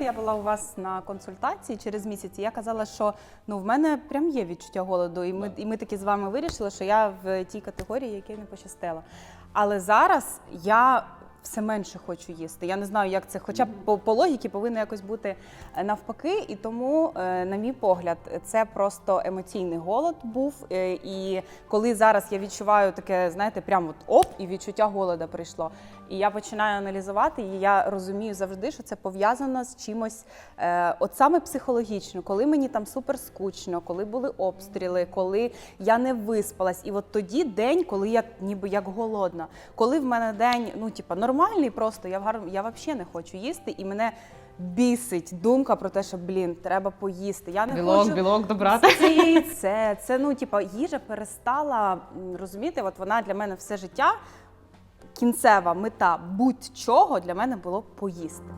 Я була у вас на консультації через місяць. і Я казала, що ну в мене прям є відчуття голоду, і ми, і ми таки з вами вирішили, що я в тій категорії, якій не пощастила. Але зараз я все менше хочу їсти. Я не знаю, як це, хоча б по, по логіці повинно якось бути е, навпаки. І тому, е, на мій погляд, це просто емоційний голод був. Е, І коли зараз я відчуваю таке, знаєте, прямо от оп, і відчуття голода прийшло. І я починаю аналізувати, і я розумію завжди, що це пов'язано з чимось, от саме психологічно, коли мені там супер скучно, коли були обстріли, коли я не виспалась. І от тоді день, коли я ніби як голодна, коли в мене день, ну типа нормальний, просто я в гар... я взагалі не хочу їсти, і мене бісить думка про те, що блін, треба поїсти. Я не Білок, хочу білок добрати. Ці, це, це ну, типа, їжа перестала розуміти, от вона для мене все життя. Кінцева мета будь-чого для мене було поїсти.